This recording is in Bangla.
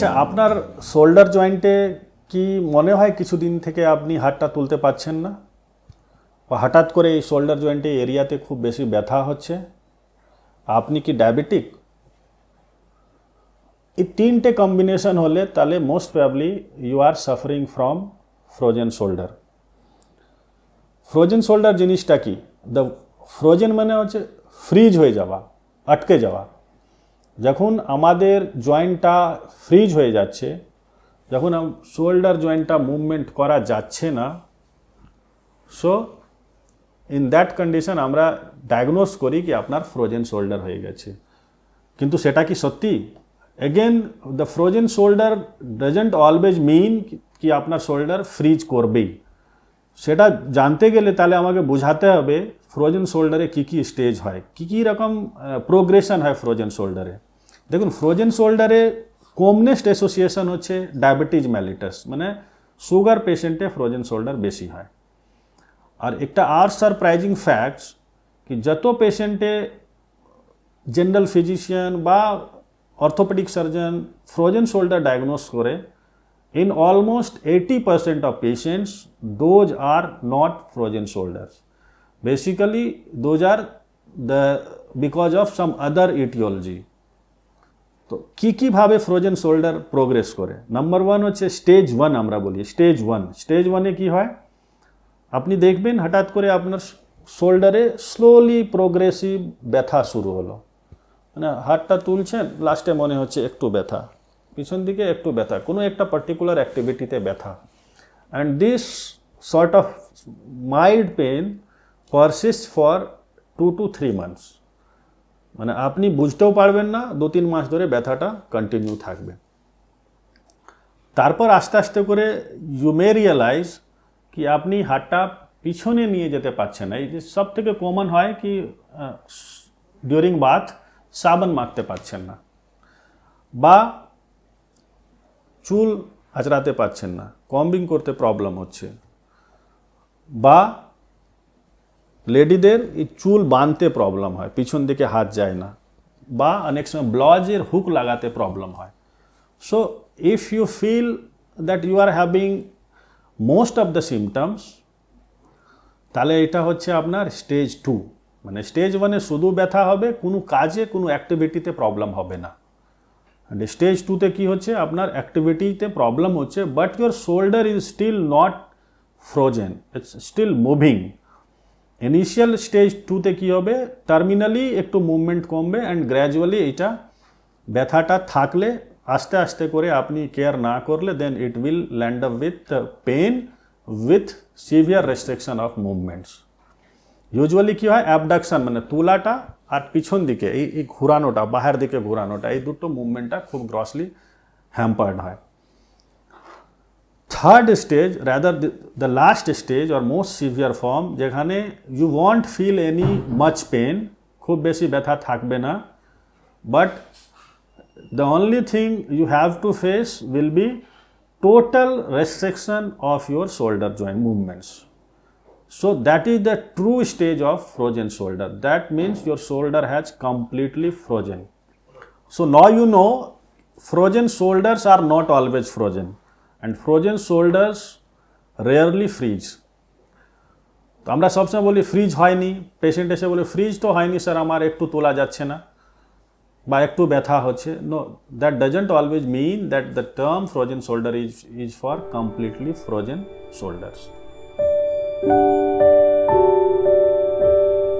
আচ্ছা আপনার শোল্ডার জয়েন্টে কি মনে হয় কিছুদিন থেকে আপনি হাতটা তুলতে পারছেন না? হঠাৎ করে এই শোল্ডার জয়েন্টে এরিয়াতে খুব বেশি ব্যথা হচ্ছে? আপনি কি ডায়াবেটিক? এই তিনটে কম্বিনেশন হলে তাহলে most probably you are suffering from frozen shoulder frozen shoulder জিনিসটা কি? দ্য ফ্রোজেন মানে হচ্ছে ফ্রিজ হয়ে যাওয়া, আটকে যাওয়া। যখন আমাদের জয়েন্টটা ফ্রিজ হয়ে যাচ্ছে, যখন শোল্ডার জয়েন্টটা মুভমেন্ট করা যাচ্ছে না সো ইন দ্যাট কন্ডিশন আমরা ডায়াগনোস করি কি আপনার ফ্রোজেন শোল্ডার হয়ে গেছে। কিন্তু সেটা কি সত্যি? Again the frozen shoulder doesn't always mean কি আপনার শোল্ডার ফ্রিজ করবেই। সেটা জানতে গেলে তাহলে আমাকে বোঝাতে হবে ফ্রোজেন শোল্ডারে কী কী স্টেজ হয়, কী কী রকম প্রোগ্রেশন হয় ফ্রোজেন শোল্ডারে দেখুন ফ্রোজেন শোল্ডারে কমনেস্ট অ্যাসোসিয়েশন হচ্ছে ডায়াবেটিস ম্যালিটাস মানে সুগার পেশেন্টে ফ্রোজেন শোল্ডার বেশি হয় আর একটা আর সারপ্রাইজিং ফ্যাক্টস কি যত পেশেন্টে জেনারেল ফিজিশিয়ান বা orthopaedic surgeon frozen shoulder diagnose করে in almost 80% of patients those are not frozen shoulders basically those are the because of some other etiology তো কী কীভাবে ফ্রোজেন শোল্ডার প্রোগ্রেস করে? নাম্বার ওয়ান হচ্ছে স্টেজ ওয়ান আমরা বলি স্টেজ ওয়ান স্টেজ ওয়ানে কী হয়? আপনি দেখবেন হঠাৎ করে আপনার শোল্ডারে স্লোলি প্রোগ্রেসিভ ব্যথা শুরু হলো। মানে হাতটা তুলছেন লাস্টে মনে হচ্ছে একটু ব্যথা। পিছন দিকে একটু ব্যথা, কোনো একটা পার্টিকুলার অ্যাক্টিভিটিতে ব্যথা। And this sort of mild pain persist for two two three months মানে আপনি বুঝতেও পারবেন না দু তিন মাস ধরে ব্যথাটা কন্টিনিউ থাকবে। তারপর আস্তে আস্তে করে ইউ মে রিয়েলাইজ কি আপনি হাতটা পিছনে নিয়ে যেতে পারছেন না। এই যে সব থেকে কমন হয় কি ডিউরিং বাথ সাবান মাখতে পারছেন না বা চুল আঁচড়াতে পারছেন না কম্বিং করতে প্রবলেম হচ্ছে বা লেডিদের এই চুল বাঁধতে প্রবলেম হয়, পিছন দিকে হাত যায় না বা অনেক সময় ব্লাউজের হুক লাগাতে প্রবলেম হয়। So if you feel that you are having most of the symptoms তাহলে এটা হচ্ছে আপনার স্টেজ টু মানে স্টেজ ওয়ানে শুধু ব্যথা হবে, কোনো কাজে, কোনো অ্যাক্টিভিটিতে প্রবলেম হবে না। অ্যান্ড স্টেজ টুতে কী হচ্ছে? আপনার অ্যাক্টিভিটিতে প্রবলেম হচ্ছে but your shoulder is still not frozen it's still moving initial stage টুতে কী হবে টার্মিনালি একটু মুভমেন্ট কমবে অ্যান্ড গ্র্যাজুয়ালি এটা ব্যথাটা থাকলে আস্তে আস্তে করে আপনি কেয়ার না করলে then it will land up with pain with severe restriction of movements usually কী হয় অ্যাবডাকশন মানে তুলাটা আর পিছন দিকে এই এই ঘুরানোটা বাহার দিকে ঘুরানোটা এই দুটো মুভমেন্টটা খুব গ্রসলি হ্যাম্পার্ড হয় Third stage rather the last stage or most severe form যেখানে you want feel any much pain খুব বেশি ব্যথা থাকবে না but the only thing you have to face will be total restriction of your shoulder joint movements. So that is the true stage of frozen shoulder. That means your shoulder has completely frozen. So now you know frozen shoulders are not always frozen And frozen shoulders rarely freeze তো আমরা সবসময় বলি, ফ্রিজ হয়নি। পেশেন্ট এসে বলে, ফ্রিজ তো হয়নি স্যার, আমার একটু তোলা যাচ্ছে না বা একটু ব্যথা হচ্ছে। No that doesn't always mean that the term frozen shoulder is is for completely frozen shoulders